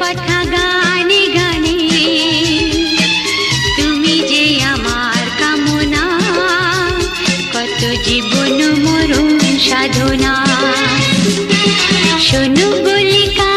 কথা গানে গানে। তুমি যে আমার কামনা কত জীবন মরণ সাধনা। শোনো বলি কা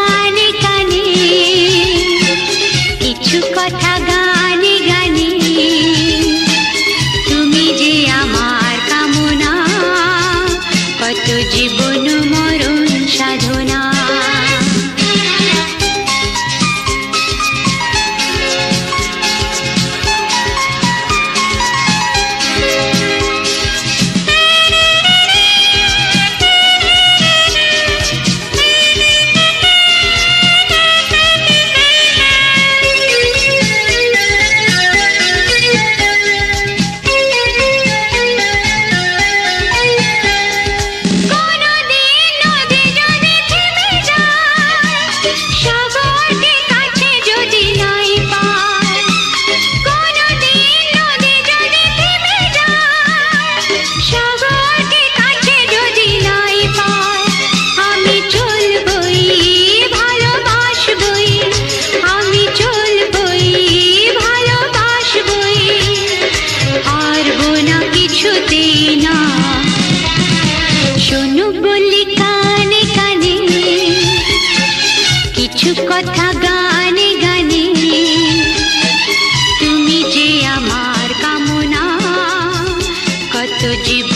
tudo de.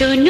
yo no